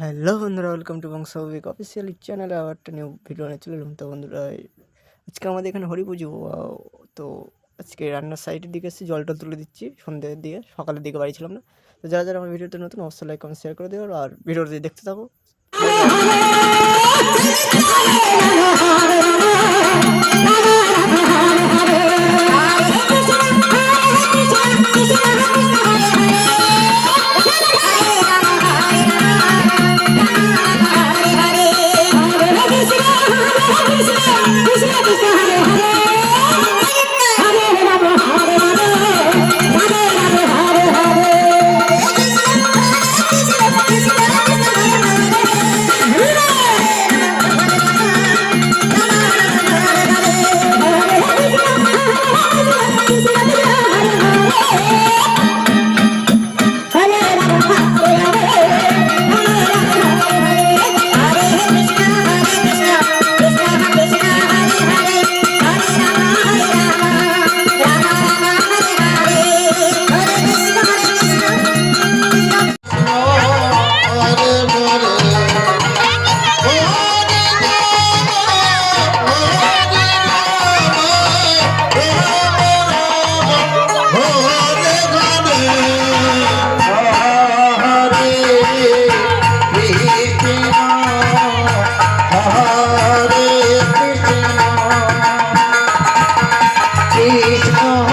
Hello বন্ধুরা welcome to বংশবিক official চ্যানেলে আবার একটা নিউ ভিডিও নিয়ে চলে এলাম। তো বন্ধুরা, আজকে আমাদের এখানে হরি পুজো। তো আজকে রান্নার সাইডের দিকে এসেছি জল টল তুলে দিচ্ছি, সন্ধ্যের দিকে, সকালের দিকে বাড়ি ছিলাম না। তো যারা যারা আমার ভিডিওতে নতুন, অবশ্যই লাইক কমেন্ট শেয়ার করে দেবো আর ভিডিওটি দেখতে থাকো। কৃষ্ণ